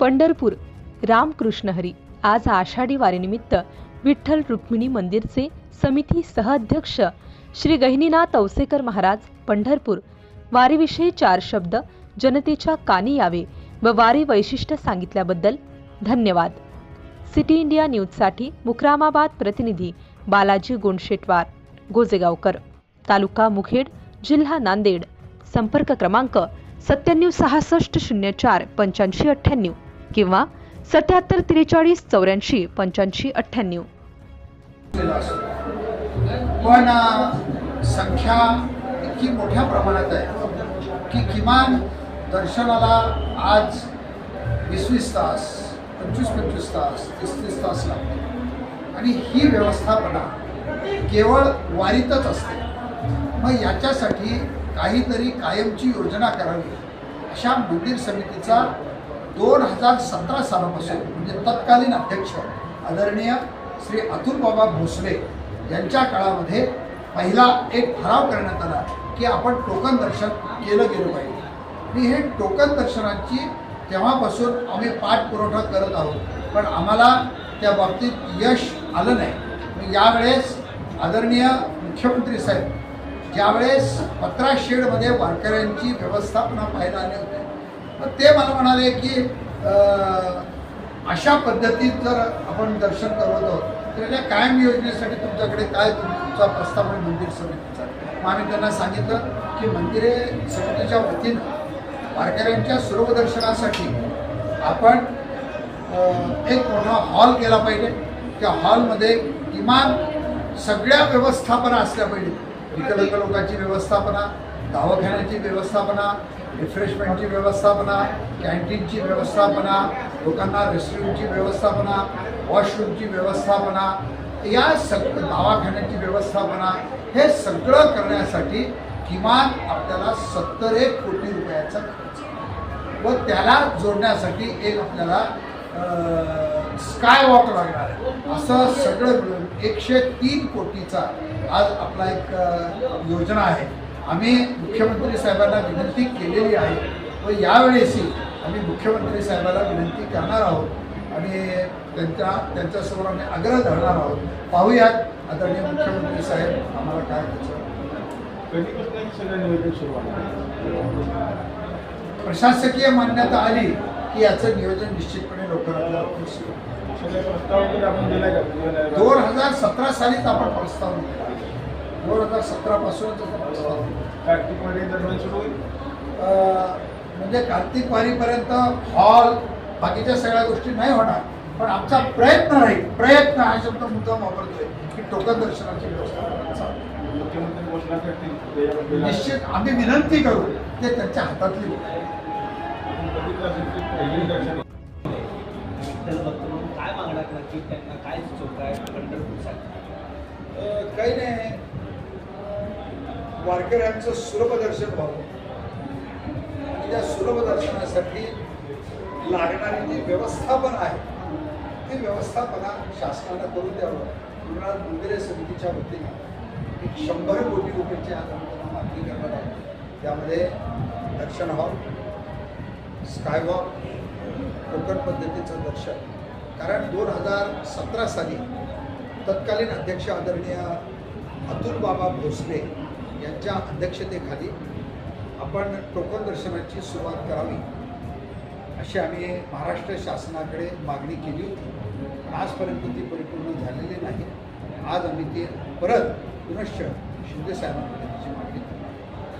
पंढरपूर रामकृष्ण हरी आज आषाढी वारीनिमित्त विठ्ठल रुक्मिणी मंदिरचे समिती सहअध्यक्ष श्री गहिनीनाथ औसेकर महाराज पंढरपूर. वारीविषयी चार शब्द जनतेच्या कानी यावे व वारी वैशिष्ट्य सांगितल्याबद्दल धन्यवाद. सिटी इंडिया न्यूजसाठी मुक्रामाबाद प्रतिनिधी बालाजी गोंडशेटवार गोजेगावकर. तालुका मुखेड जिल्हा नांदेड. संपर्क क्रमांक सत्त्याण्णव सहासष्ट शून्य चार पंच्याऐंशी अठ्ठ्याण्णव. किंवा सत्याहत्तर त्रेचाळीस चौऱ्याऐंशी पंच्याऐंशी अठ्ठ्याण्णव केला असतो. पण संख्या इतकी मोठ्या प्रमाणात आहे की किमान दर्शनाला आज वीस वीस तास पंचवीस पंचवीस तास तीस तीस तास लागते आणि ही व्यवस्थापना केवळ वारीतच असते मग याच्यासाठी काहीतरी कायमची योजना करावी अशा मंदिर समितीचा दोन हजार सतरा सालापासून म्हणजे तत्कालीन अध्यक्ष आदरणीय श्री अतुलबाबा भोसले यांच्या काळामध्ये पहिला एक ठराव करण्यात आला की आपण टोकन दर्शन केलं गेलं पाहिजे. आणि हे टोकन दर्शनाची तेव्हापासून आम्ही पाठपुरवठा करत आहोत. पण आम्हाला त्या बाबतीत यश आलं नाही. यावेळेस आदरणीय मुख्यमंत्री साहेब ज्यावेळेस पत्रा शेडमध्ये वारकऱ्यांची व्यवस्थापना पाहायला आली होती तर ते मला म्हणाले की अशा पद्धतीत जर आपण दर्शन करत आहोत तर या कायम योजनेसाठी तुमच्याकडे काय तुमचा प्रस्ताव आहे मंदिर समितीचा? मग आम्ही त्यांना सांगितलं की मंदिरे समितीच्या वतीनं वारकऱ्यांच्या सुलभदर्शनासाठी आपण एक मोठा हॉल केला पाहिजे. त्या हॉलमध्ये किमान सगळ्या व्यवस्थापना असल्या पाहिजे विकलांग लोकांची व्यवस्थापना दवाखान्याची व्यवस्थापना रिफ्रेशमेंटची व्यवस्थापना कॅन्टीनची व्यवस्थापना लोकांना रेस्टरूमची व्यवस्थापना वॉशरूमची व्यवस्थापना या सगळं दवाखान्याची व्यवस्थापना हे सगळं करण्यासाठी किमान आपल्याला सत्तर एक कोटी रुपयाचा खर्च व त्याला जोडण्यासाठी एक आपल्याला स्काय वॉक लागणार आहे. असं सगळं मिळून एकशे तीन कोटीचा आज आपला एक योजना आहे. आम्ही मुख्यमंत्री साहेबांना विनंती केलेली आहे. व यावेळेसही आम्ही मुख्यमंत्री साहेबांना विनंती करणार आहोत. आणि त्यांच्या त्यांच्यासमोर आम्ही आग्रह धरणार आहोत. पाहूयात आदरणीय मुख्यमंत्री साहेब आम्हाला काय कधीपासून सगळं नियोजन सुरू आहे. प्रशासकीय मान्यता आली की याचं नियोजन निश्चितपणे लवकरात? दोन हजार सतरा सालीच आपण प्रस्ताव दिला दोन हजार सतरा पासूनच आपण प्रस्ताव दिला. कार्तिकमध्ये दरम्यान सुरू होईल? म्हणजे कार्तिक वारीपर्यंत हॉल बाकीच्या सगळ्या गोष्टी नाही होणार. पण आमचा प्रयत्न राहील प्रयत्न हा शब्द मुद्दाम वापरतोय की टोकन दर्शनाची व्यवस्था निश्चित आम्ही विनंती करू ते त्यांच्या हातातली काय मागणार नक्की त्यांना काय सुचवत आहे काही नाही. वारकऱ्यांचं सुलभदर्शन व्हावं. आणि त्या सुलभदर्शनासाठी लागणारी जी व्यवस्थापन आहे ती व्यवस्थापना शासनानं करून द्यावं. म्हणून मंदिरे समितीच्या वतीनं एक शंभर कोटी रुपयाची आज आम्ही मागणी करणार आहोत त्यामध्ये दर्शन हॉल स्कायवॉक कोकण पद्धतीचं दर्शन. कारण दोन हजार सतरा साली तत्कालीन अध्यक्ष आदरणीय अतुल बाबा भोसले यांच्या अध्यक्षतेखाली आपण टोकन दर्शनाची सुरुवात करावी अशी आम्ही महाराष्ट्र शासनाकडे मागणी केली होती. पण आजपर्यंत ती परिपूर्ण झालेली नाही. आज आम्ही ती परत पुनश्च शिंदे साहेबांकडे त्याची मागणी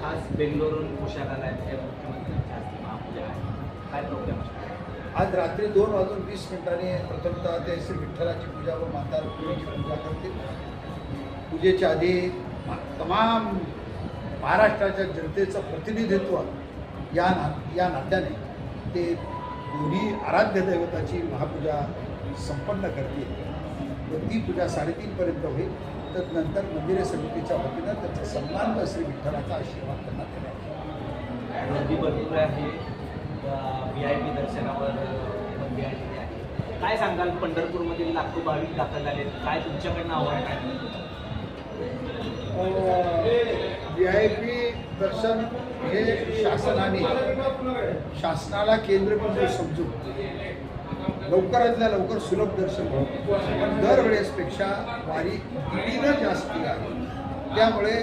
आज बेंगलोरून पोशाख आलाय त्या मुख्यमंत्र्यांच्या हस्ते महापूजा आहे. काय प्रोग्राम असणार? आज रात्री दोन वाजून वीस मिनिटांनी प्रथमतः ते श्री विठ्ठलाची पूजा व माता रुक्मिणीची पूजा करतील. पूजेच्या आधी मा- तमाम महाराष्ट्राच्या जनतेचं प्रतिनिधित्व या ना या नात्याने ते दोन्ही आराध्य दैवताची महापूजा संपन्न करतील. व ती पूजा साडेतीनपर्यंत होईल. तदनंतर मंदिरे समितीच्या वतीनं त्याचा सन्मान व श्री विठ्ठलाचा आशीर्वाद त्यांना देण्यात आहे. व्ही आय पी दर्शनावर बंदी आलेली आहे. काय सांगाल? पंढरपूरमधील लाखो भाविक दाखल झाले काय तुमच्याकडनं आव्हान आहे? व्ही आय पी दर्शन हे शासनाने शासनाला केंद्रबिंदू समजून लवकरातल्या लवकर सुलभ दर्शन. पण दरवेळेसपेक्षा वारी दीडीनं जास्ती आहे त्यामुळे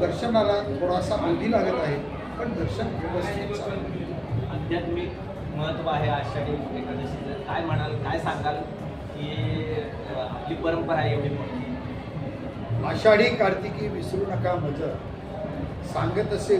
दर्शनाला थोडासा अवधी लागत आहे पण दर्शन व्यवस्थित. आध्यात्मिक महत्त्व आहे आषाढी एकादशीचं काय म्हणाल काय सांगाल की आपली परंपरा आहे एवढी मोठी आषाढी कार्तिकी विसरू नका मज सांगत असे